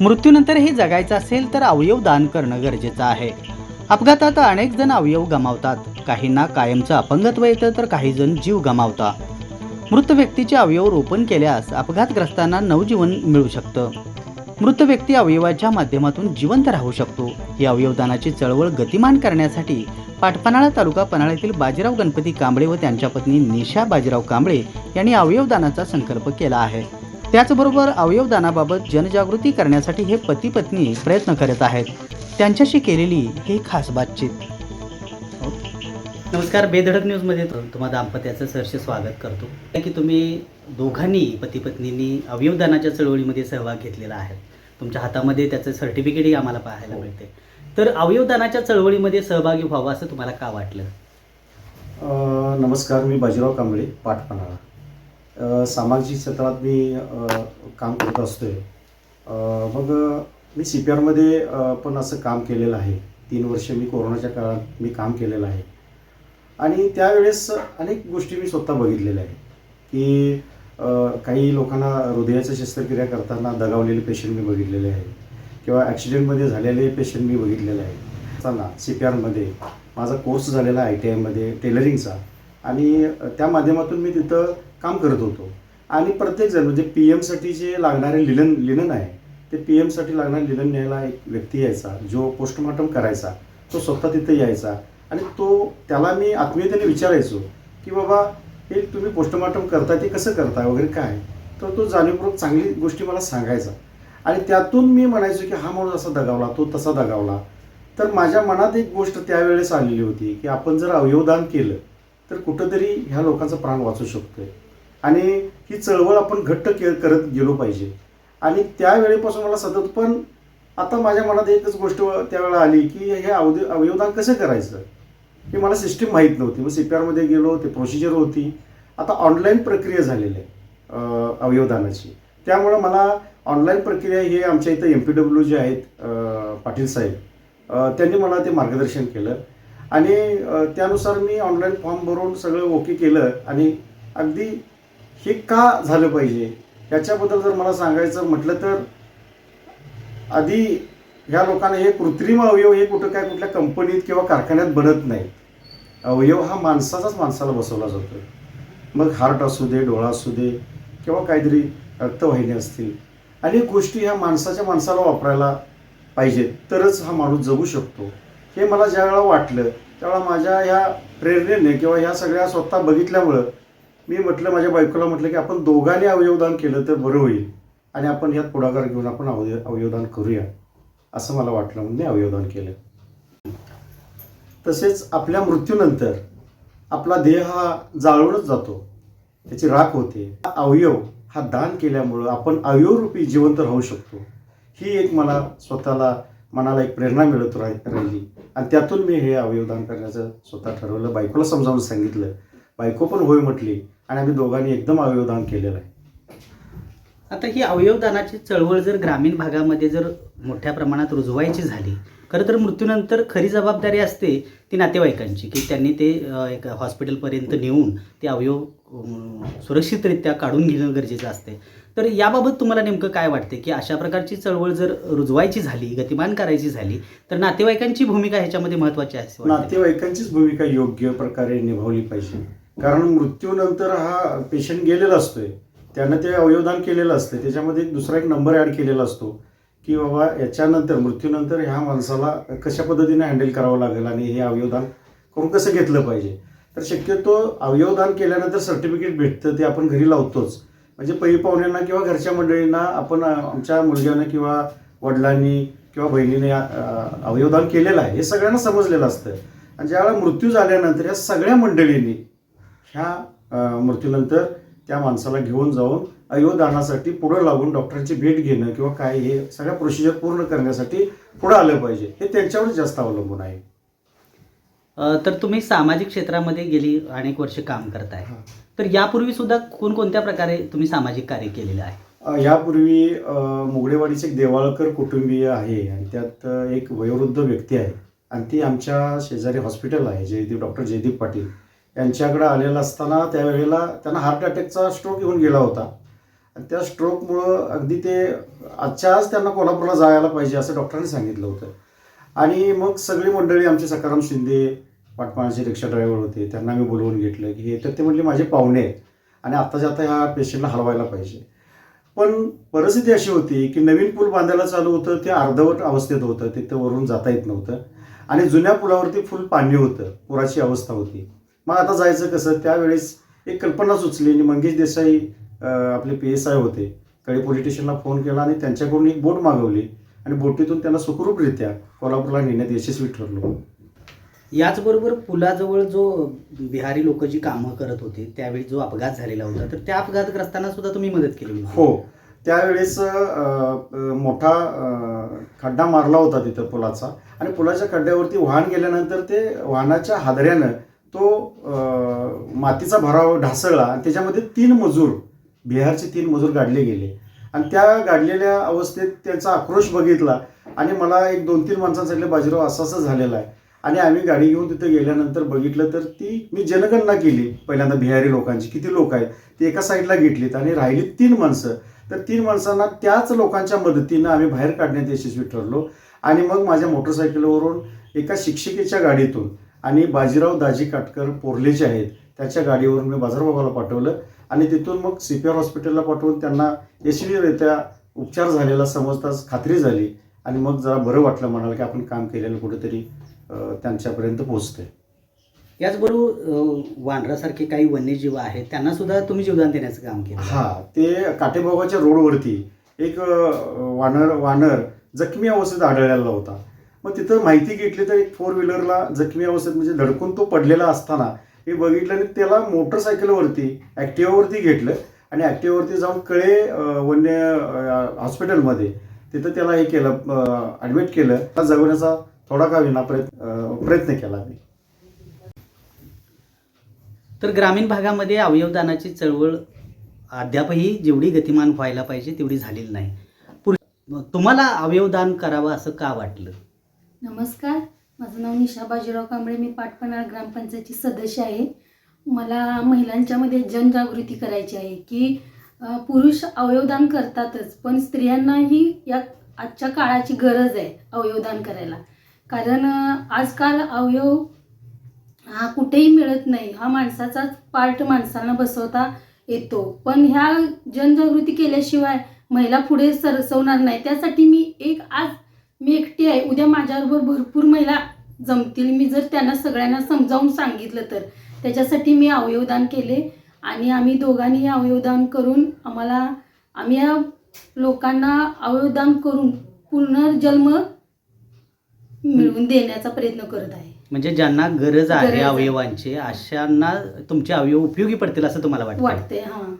मृत्यूनंतरही जगायचं असेल तर अवयव दान करणं गरजेचं आहे. अपघातात अनेक जण अवयव गमावतात. काहींना कायमचं अपंगत्व येतं तर काही जण जीव गमावतात मृत व्यक्तीचे अवयव रोपण केल्यास अपघातग्रस्तांना नवजीवन मिळू शकतं. मृत व्यक्ती अवयवाच्या माध्यमातून जिवंत राहू शकतो. ही अवयवदानाची चळवळ गतिमान करण्यासाठी पाटपनाळा तालुका पन्हाळ्यातील बाजीराव गणपती कांबळे व त्यांच्या पत्नी निशा बाजीराव कांबळे यांनी अवयवदानाचा संकल्प केला आहे. त्याचबरोबर अवयवदानाबाबत जनजागृती करण्यासाठी हे पती पत्नी प्रयत्न करत आहेत. त्यांच्याशी केलेली ही खास बातचीत. नमस्कार बेधडक न्यूजमध्ये तु- तुम्हा दाम्पत्याचं सहर्ष स्वागत करतो. की तुम्ही दोघांनी पती पत्नींनी अवयवदानाच्या चळवळीमध्ये सहभाग घेतलेला आहे. तुमच्या हातामध्ये त्याचं सर्टिफिकेटही आम्हाला पाहायला मिळते तर अवयवदानाच्या चळवळीमध्ये सहभागी व्हावं असं तुम्हाला का वाटलं? नमस्कार मी बाजीराव कांबळे पाटपणाळा अ, सामाजिक क्षेत्रात मी काम करत असतो आहे मग मी सी पी आरमध्ये पण असं काम केलेलं आहे. तीन वर्ष मी कोरोनाच्या काळात मी काम केलेलं आहे. आणि त्यावेळेस अनेक गोष्टी मी स्वतः बघितलेल्या आहेत. की काही लोकांना हृदयाच्या शस्त्रक्रिया करताना दगावलेले पेशंट मी बघितलेले आहे किंवा ॲक्सिडेंटमध्ये झालेले पेशंट मी बघितलेले आहे असताना सी पी आरमध्ये माझा कोर्स झालेला आय टी आयमध्ये टेलरिंगचा आणि त्या माध्यमातून मी तिथं काम करत होतो. आणि प्रत्येकजण म्हणजे पी एमसाठी जे लागणारे लिलन लिनन आहे ते पी एमसाठी लागणारे लिलन न्यायला एक व्यक्ती यायचा जो पोस्टमॉर्टम करायचा तो स्वतः तिथं यायचा. आणि तो त्याला मी आत्मीयतेने विचारायचो की बाबा हे तुम्ही पोस्टमॉर्टम करताय ते कसं करताय वगैरे काय? तर तो जाणीवपूर्वक चांगली गोष्टी मला सांगायचा. आणि त्यातून मी म्हणायचो की हा माणूस असा दगावला तो तसा दगावला. तर माझ्या मनात एक गोष्ट त्यावेळेस आलेली होती की आपण जर अवयवदान केलं तर कुठंतरी ह्या लोकांचा प्राण वाचू शकतोय. आणि ही चळवळ आपण घट्ट के करत गेलो पाहिजे. आणि त्यावेळेपासून मला सतत पण आता माझ्या मनात एकच गोष्ट त्यावेळेला आली की हे अवध अवयवदान कसं करायचं? ही मला सिस्टीम माहीत नव्हती. मग सी पी आरमध्ये गेलो ते प्रोसिजर होती. आता ऑनलाईन प्रक्रिया झालेली आहे अवयवदानाची. त्यामुळं मला ऑनलाईन प्रक्रिया हे आमच्या इथं एम पी डब्ल्यू जे आहेत पाटील साहेब त्यांनी मला ते मार्गदर्शन केलं. आणि त्यानुसार मी ऑनलाईन फॉर्म भरून सगळं ओके केलं. आणि अगदी हे का झालं पाहिजे? याच्याबद्दल जर मला सांगायचं म्हटलं तर आधी ह्या लोकांना हे कृत्रिम अवयव हे कुठं काय कुठल्या कंपनीत किंवा कारखान्यात बनत नाही अवयव हा माणसाचाच माणसाला बसवला जातो मग हार्ट असू दे डोळा असू दे किंवा काहीतरी रक्तवाहिनी असतील. अनेक गोष्टी ह्या माणसाच्या माणसाला वापरायला पाहिजेत. तरच हा माणूस जगू शकतो. हे मला ज्यावेळेला वाटलं त्यावेळेला माझ्या ह्या प्रेरणेने किंवा ह्या सगळ्या स्वतः बघितल्यामुळं मी म्हटलं माझ्या बायकोला म्हटलं की आपण दोघांनी अवयवदान केलं तर बरं होईल. आणि आपण यात पुढाकार घेऊन आपण अवय अवयवदान करूया. असं मला वाटलं म्हणून मी अवयवदान केलं. तसेच आपल्या मृत्यूनंतर आपला देह हा जाळूनच जातो. त्याची राख होते. अवयव हा दान केल्यामुळं आपण अवयवरूपी जिवंत राहू शकतो. ही एक मला स्वतःला मनाला एक प्रेरणा मिळत राह राहिली. आणि त्यातून मी हे अवयवदान करण्याचं स्वतः ठरवलं. बायकोला समजावून सांगितलं. बायको पण होय म्हटली आणि आम्ही दोघांनी एकदम अवयवदान केलेलं आहे. आता ही अवयवदानाची चळवळ जर ग्रामीण भागामध्ये जर मोठ्या प्रमाणात रुजवायची झाली खरं तर मृत्यूनंतर खरी जबाबदारी असते ती नातेवाईकांची की त्यांनी ते एक हॉस्पिटलपर्यंत नेऊन ते अवयव सुरक्षितरित्या काढून घेणं गरजेचं असते. तर याबाबत तुम्हाला नेमकं काय वाटते की अशा प्रकारची चळवळ जर रुजवायची झाली गतिमान करायची झाली तर नातेवाईकांची भूमिका ह्याच्यामध्ये महत्त्वाची आहे असं वाटतं. नातेवाईकांचीच भूमिका योग्य प्रकारे निभावली पाहिजे. कारण मृत्यूनंतर हा पेशंट गेलेला असतोय. त्यानं ते अवयवदान केलेलं असतं त्याच्यामध्ये दुसरा एक नंबर ॲड केलेला असतो की बाबा याच्यानंतर मृत्यूनंतर ह्या माणसाला कशा पद्धतीने हँडल करावं लागेल आणि हे अवयवदान करून कसं घेतलं पाहिजे? तर शक्यतो अवयवदान केल्यानंतर सर्टिफिकेट भेटतं ते आपण घरी लावतोच. म्हणजे पै पाहुण्यांना किंवा घरच्या मंडळींना आपण आमच्या मुलग्यानं किंवा वडिलांनी किंवा बहिणीने अवयवदान केलेलं आहे. हे सगळ्यांना समजलेलं असतं. आणि ज्यावेळेला मृत्यू झाल्यानंतर या सगळ्या मंडळींनी ह्या मृत्यूनंतर त्या माणसाला घेऊन जाऊन अवयवदानासाठी पुढं लागून डॉक्टरांची भेट घेणं किंवा काय हे सगळ्या प्रोसिजर पूर्ण करण्यासाठी पुढं आलं पाहिजे. हे त्यांच्यावर जास्त अवलंबून आहे. तर तुम्ही सामाजिक क्षेत्रामध्ये गेली अनेक वर्ष काम करताय. तर यापूर्वी सुद्धा कोणकोणत्या प्रकारे तुम्ही सामाजिक कार्य केलेलं आहे? यापूर्वी मुगडेवाडीचे एक देवाळकर कुटुंबीय आहे आणि त्यात एक वयोवृद्ध व्यक्ती आहे. आणि ती आमच्या शेजारी हॉस्पिटल आहे जयदीप डॉक्टर जयदीप पाटील. यांच्याकडे आलेला असताना त्यावेळेला त्यांना हार्ट अटॅकचा स्ट्रोक येऊन गेला होता. आणि त्या स्ट्रोकमुळं अगदी ते आजच्या आज त्यांना कोल्हापूरला जायला पाहिजे असं डॉक्टरांनी सांगितलं होतं. आणि मग सगळी मंडळी आमचे सकाराम शिंदे पाटपाण्याचे रिक्षा ड्रायव्हर होते त्यांना मी बोलवून घेतलं की हे तर ते म्हणजे माझे पाहुणे आहेत आणि आत्ताच्या आता ह्या पेशंटला हलवायला पाहिजे. पण परिस्थिती अशी होती की नवीन पूल बांधायला चालू होतं ते अर्धवट अवस्थेत होतं तिथं वरून जाता येत नव्हतं. आणि जुन्या पुलावरती फुल पाणी होतं पुराची अवस्था होती. मग आता जायचं कसं? त्यावेळेस एक कल्पना सुचली आणि मंगेश देसाई आपले पी एस आय होते. कळे पोलीस स्टेशनला फोन केला आणि त्यांच्याकडून एक बोट मागवली आणि बोटीतून त्यांना सुखरूपरित्या कोल्हापूरला नेण्यात यशस्वी ठरलो. याचबरोबर पुलाजवळ जो बिहारी लोक जी कामं करत होते त्यावेळी जो अपघात झालेला होता तर त्या अपघातग्रस्तांना सुद्धा तुम्ही मदत केली हो. त्यावेळेस मोठा खड्डा मारला होता तिथं पुलाचा. आणि पुलाच्या खड्ड्यावरती वाहन गेल्यानंतर ते वाहनाच्या हादऱ्यानं तो मातीचा भराव ढासळला आणि त्याच्यामध्ये तीन मजूर बिहारचे तीन मजूर गाडले गेले. आणि त्या गाडलेल्या अवस्थेत त्यांचा आक्रोश बघितला आणि मला एक दोन तीन माणसांसाठी बाजीराव असं असं आहे. आणि आम्ही गाडी घेऊन तिथे गेल्यानंतर बघितलं तर ती मी जनगणना केली पहिल्यांदा बिहारी लोकांची किती लोक आहेत ती एका साईडला घेतलीत आणि राहिली तीन माणसं. तर तीन माणसांना त्याच लोकांच्या मदतीनं आम्ही बाहेर काढण्यात यशस्वी ठरलो आणि मग माझ्या मोटरसायकलवरून एका शिक्षिकेच्या गाडीतून आणि बाजीराव दाजी काटकर पोर्लेचे आहेत त्याच्या गाडीवरून मी बाजारबाबाला पाठवलं. आणि तिथून मग सी पी आर हॉस्पिटलला पाठवून त्यांना यशस्वीरित्या उपचार झालेला समजताच खात्री झाली. आणि मग जरा बरं वाटलं म्हणाल की आपण काम केलेलं कुठेतरी त्यांच्यापर्यंत पोहोचते याचबरोबर वानरासारखे काही वन्यजीव आहेत त्यांना सुद्धा तुम्ही जीवदान देण्याचं काम केलं. हा ते काटेबाबाच्या रोडवरती एक वानर वानर जखमी अवस्थेत आढळलेला होता. मग तिथं माहिती घेतली तर एक फोर व्हीलरला जखमी अवस्थेत म्हणजे धडकून तो पडलेला असताना हे बघितलं आणि त्याला मोटरसायकलवरती ॲक्टिवावरती घेतलं आणि ॲक्टिवावरती जाऊन कळे वन्य हॉस्पिटलमध्ये तिथं त्याला हे केलं ॲडमिट केलं. त्याला जगवण्याचा थोडा का विना प्रयत्न प्रयत्न केला मी तर ग्रामीण भागामध्ये अवयवदानाची चळवळ अद्यापही जेवढी गतिमान व्हायला पाहिजे तेवढी झालेली नाही. पुढे तुम्हाला अवयवदान करावं असं का वाटलं? नमस्कार. माझं नाव निशा बाजीराव कांबळे. मी पाटपणार ग्रामपंचायतची सदस्य आहे. मला महिलांच्यामध्ये जनजागृती करायची आहे की पुरुष अवयवदान करतातच पण स्त्रियांनाही या आजच्या काळाची गरज आहे अवयवदान करायला. कारण आजकाल अवयव हा कुठेही मिळत नाही. हा माणसाचाच पार्ट माणसांना बसवता येतो. पण ह्या जनजागृती केल्याशिवाय महिला पुढे सरसवणार नाही. त्यासाठी मी एक आज मी एकटी आहे. उद्या माझ्याबरोबर भरपूर महिला जमतील. मी जर त्यांना सगळ्यांना समजावून सांगितलं तर. त्याच्यासाठी मी अवयवदान केले आणि आम्ही दोघांनी अवयवदान करून आम्हाला आम्ही या लोकांना अवयवदान करून पुनर्जन्म मिळवून देण्याचा प्रयत्न करत आहे. म्हणजे ज्यांना गरज आहे गरज आहे. अवयवांची अशांना तुमचे अवयव उपयोगी पडतील असं तुम्हाला वाटतं वाटते हां.